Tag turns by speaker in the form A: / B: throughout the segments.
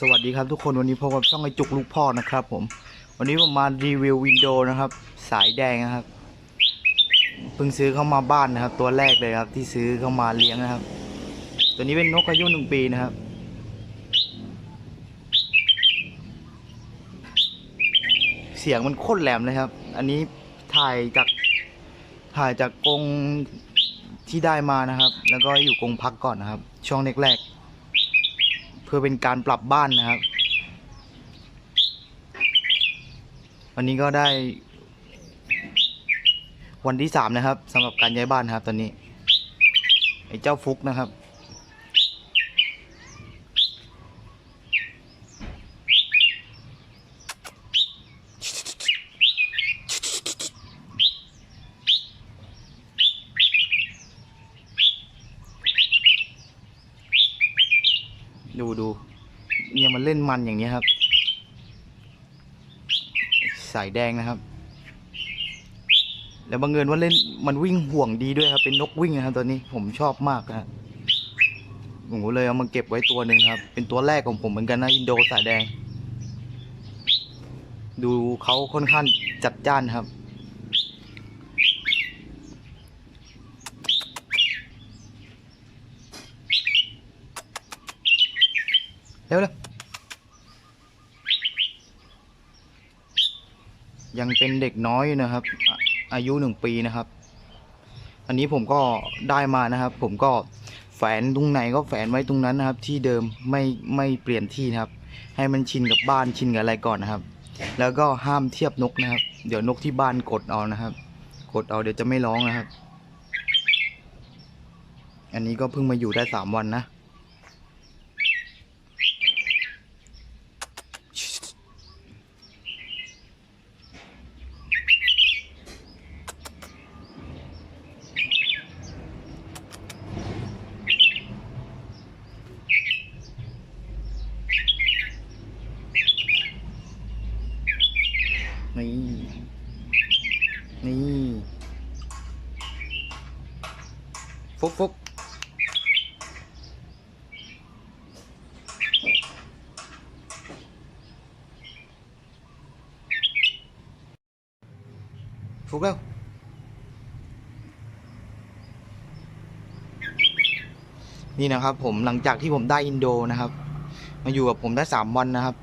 A: สวัสดีครับทุกคนวันนี้พบกับช่องไอจุกลูกพ่อนะครับผม วันนี้ผมมารีวิววินโดว์นะครับ สายแดงนะครับเพิ่งซื้อเข้ามาบ้านนะครับ ตัวแรกเลยครับ ที่ซื้อเข้ามาเลี้ยงนะครับ ตัวนี้เป็นนกอายุหนึ่งปีนะครับ เสียงมันโคตรแหลมเลยครับ อันนี้ถ่ายจากถ่ายจากกรงที่ได้มานะครับ แล้วก็อยู่กรงพักก่อนนะครับ ช่วงแรกๆ พื่อเป็นการปรับบ้านนะครับ วันนี้ก็ได้ วันที่สามนะครับสำหรับการย้ายบ้านครับตอนนี้ไอ้เจ้าฟุกนะครับ ดูดู เล่นมันอย่างนี้ครับ สายแดงนะครับ แล้วบังเอิญว่าเล่นมันวิ่งห่วงดีด้วยครับ เป็นนกวิ่งนะครับตัวนี้ผมชอบมากนะผมเลยเอามาเก็บไว้ตัวหนึ่งครับ เป็นตัวแรกของผมเหมือนกันนะอินโดสายแดง ดูเขาค่อนข้างจัดจ้านครับเร็วเลย ยังเป็นเด็กน้อยนะครับอะอายุหนึ่งปีนะครับ อันนี้ผมก็ได้มานะครับ ผมก็แฝนตรงไหนก็แฝนไว้ตรงนั้นนะครับ ที่เดิมไม่ไม่เปลี่ยนที่นะครับ ให้มันชินกับบ้านชินกับอะไรก่อนนะครับ แล้วก็ห้ามเทียบนกนะครับ เดี๋ยวนกที่บ้านกดเอานะครับ กดเอาเดี๋ยวจะไม่ร้องนะครับ อันนี้ก็เพิ่งมาอยู่ได้สามวันนะ นี่ นี่ ฟุกฟุกุกแล้วนี่นะครับผมหลังจากที่ผมได้อินโดนะครับ มาอยู่กับผมได้สามวันนะครับ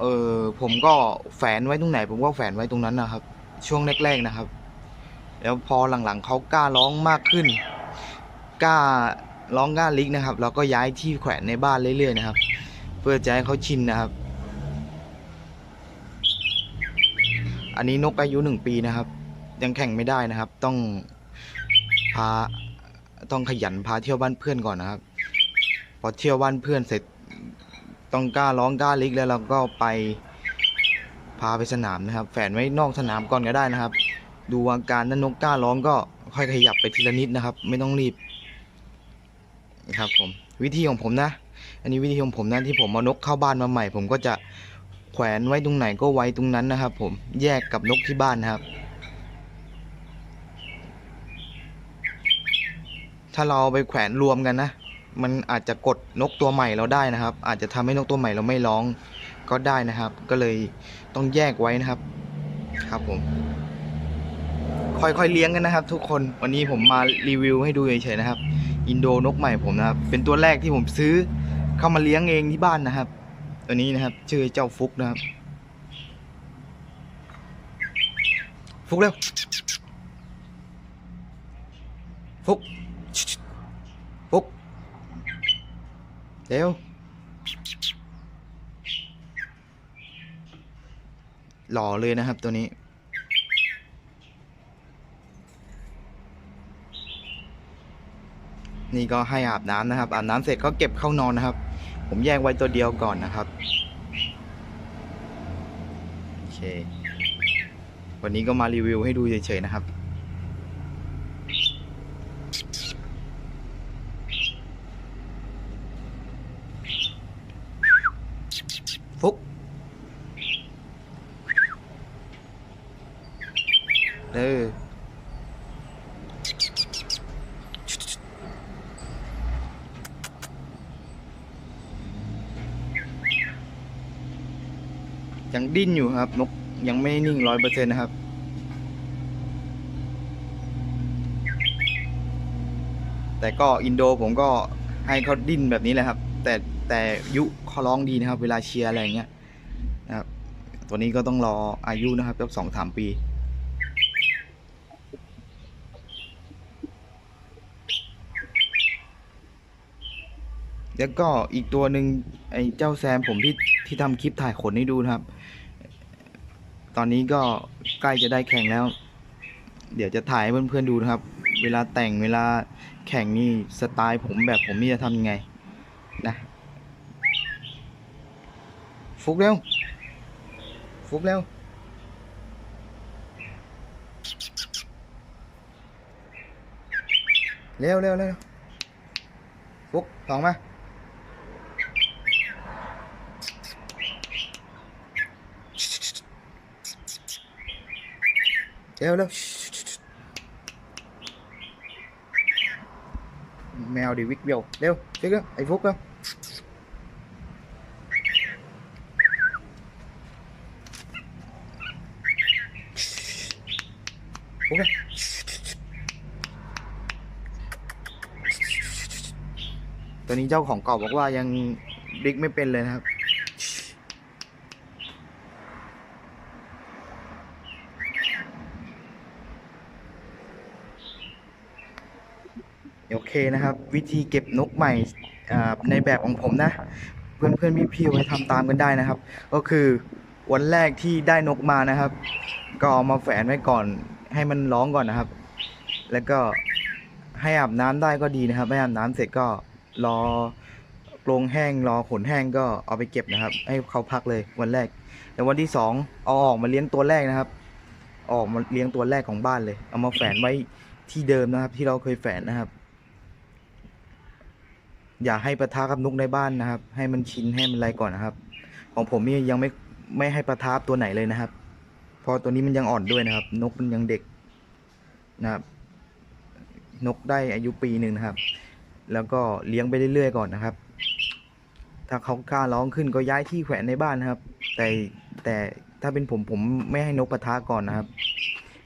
A: เออผมก็แฝนไว้ตรงไหน ผมก็แฝนไว้ตรงนั้นนะครับ ช่วงแรกๆนะครับ แล้วพอหลังๆเขากล้าร้องมากขึ้น กล้าร้องกล้าลิกนะครับ เราก็ย้ายที่แขวนในบ้านเรื่อยๆนะครับ เพื่อจะให้เขาชินนะครับ อันนี้นกอายุหนึ่งปีนะครับ ยังแข่งไม่ได้นะครับ ต้องพาต้องขยันพาเที่ยวบ้านเพื่อนก่อนนะครับ พอเที่ยวบ้านเพื่อนเสร็จต้องกล้าร้องกล้าลิกแล้วเราก็ไปพาไปสนามนะครับ แฝนไว้นอกสนามก่อนก็ได้นะครับ ดูอาการถ้านกกล้าร้องก็ค่อยขยับไปทีละนิดนะครับ ไม่ต้องรีบนะครับผมวิธีของผมนะ อันนี้วิธีของผมนะที่ผมเอานกเข้าบ้านมาใหม่ ผมก็จะ แขวนไว้ตรงไหนก็ไว้ตรงนั้นนะครับ ผมแยกกับนกที่บ้านนะครับ ถ้าเราเอาไปแขวนรวมกันนะมันอาจจะกดนกตัวใหม่เราได้นะครับ อาจจะทำให้นกตัวใหม่เราไม่ร้องก็ได้นะครับ ก็เลยต้องแยกไว้นะครับ ครับผม ค่อยๆเลี้ยงกันนะครับ ทุกคนวันนี้ผมมารีวิวให้ดูเฉยๆนะครับ อินโดนกใหม่ผมนะครับ เป็นตัวแรกที่ผมซื้อเข้ามาเลี้ยงเองที่บ้านนะครับ ตัวนี้นะครับ ชื่อเจ้าฟุกนะครับ ฟุกเร็ว ฟุก ฟุก เร็ว หล่อเลยนะครับตัวนี้นี่ก็ให้อาบน้ำนะครับ อาบน้ำเสร็จก็เก็บเข้านอนนะครับ ผมแยกไว้ตัวเดียวก่อนนะครับโอเค วันนี้ก็มารีวิวให้ดูเฉยๆนะครับ ฟุกเออ ยังดิ้นอยู่ครับ นกยังไม่นิ่งร้อยเปอร์เซ็นนะครับ แต่ก็อินโดผมก็ให้เขาดิ้นแบบนี้แหละครับ แต่แต่ยุเขาร้องดีนะครับ เวลาเชียร์อะไรอย่างเงี้ยนะครับตัวนี้ก็ต้องรออายุนะครับสักสองสามปี แล้วก็อีกตัวหนึ่งไอ้เจ้าแซมผมที่ที่ทำคลิปถ่ายขนให้ดูนะครับ ตอนนี้ก็ใกล้จะได้แข่งแล้ว เดี๋ยวจะถ่ายให้เพื่อนๆดูนะครับ เวลาแต่งเวลาแข่งนี่สไตล์ผมแบบผมนี่จะทำยังไงนะฟุกเร็วฟุกเร็วเร็วเร็วเร็วฟุกสองมา เร็วเร็วแมวดิวิกเบลเร็วเร็วเร็วไอ้ฟุกเร็วฟุกเร็วตัวนี้เจ้าของเก่าบอกว่ายังดิกไม่เป็นเลยนะครับ โอเคนะครับ วิธีเก็บนกใหม่ในแบบของผมนะ เพื่อนเพื่อนพี่พี่ไว้ทำตามกันได้นะครับ ก็คือวันแรกที่ได้นกมานะครับ ก็เอามาแฝนไว้ก่อน ให้มันร้องก่อนนะครับ แล้วก็ให้อาบน้ำได้ก็ดีนะครับให้อาบน้ำเสร็จก็รอกรงแห้งรอขนแห้งก็เอาไปเก็บนะครับ ให้เขาพักเลยวันแรกแต่วันที่สองเอาออกมาเลี้ยงตัวแรกนะครับ ออกมาเลี้ยงตัวแรกของบ้านเลย เอามาแฝนไว้ที่เดิมนะครับ ที่เราเคยแฝนนะครับ อย่าให้ปะทะกับนกในบ้านนะครับ ให้มันชินให้มันอะไรก่อนนะครับ ของผมนี่ยังไม่ไม่ให้ปะทะตัวไหนเลยนะครับเพราะตัวนี้มันยังอ่อนด้วยนะครับ นกมันยังเด็กนะครับ นกได้อายุปีหนึ่งนะครับ แล้วก็เลี้ยงไปเรื่อยๆก่อนนะครับ ถ้าเขากล้าร้องขึ้นก็ย้ายที่แขวนในบ้านนะครับ แต่แต่ถ้าเป็นผมผมไม่ให้นกปะทะก่อนนะครับ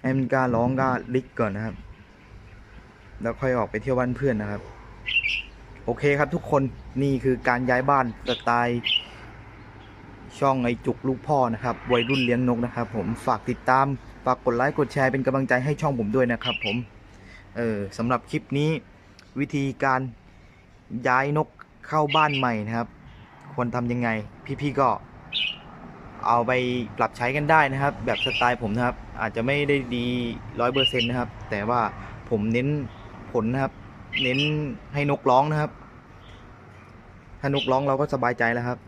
A: ให้มันกล้าร้องกล้าลิกก่อนนะครับ แล้วค่อยออกไปเที่ยวบ้านเพื่อนนะครับ โอเคครับทุกคนนี่คือการย้ายบ้านสไตล์ช่องไอจุกลูกพ่อนะครับวัยรุ่นเลี้ยงนกนะครับ ผมฝากติดตามฝากกดไลค์กดแชร์เป็นกำลังใจให้ช่องผมด้วยนะครับ ผมเออสำหรับคลิปนี้วิธีการย้ายนกเข้าบ้านใหม่นะครับ ควรทำยังไง พี่ๆก็เอาไปปรับใช้กันได้นะครับ แบบสไตล์ผมนะครับ อาจจะไม่ได้ดีร้อยเปอร์เซ็นต์นะครับ แต่ว่าผมเน้นผลนะครับ เน้นให้นกร้องนะครับ ถ้านกร้องเราก็สบายใจแล้วครับ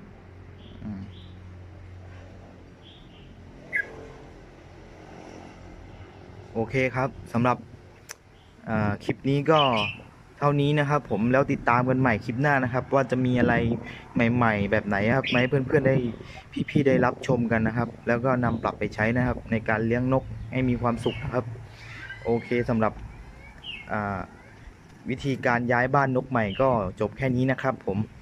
A: อืมโอเคครับสำหรับอ่าคลิปนี้ก็เท่านี้นะครับ ผมแล้วติดตามกันใหม่คลิปหน้านะครับ ว่าจะมีอะไรใหม่ ๆ แบบไหนครับมาให้เพื่อนๆได้พี่ๆได้รับชมกันนะครับ แล้วก็นำปรับไปใช้นะครับ ในการเลี้ยงนกให้มีความสุขนะครับ โอเคสำหรับอ่าวิธีการย้ายบ้านนกใหม่ก็จบแค่นี้นะครับ ผมอ่า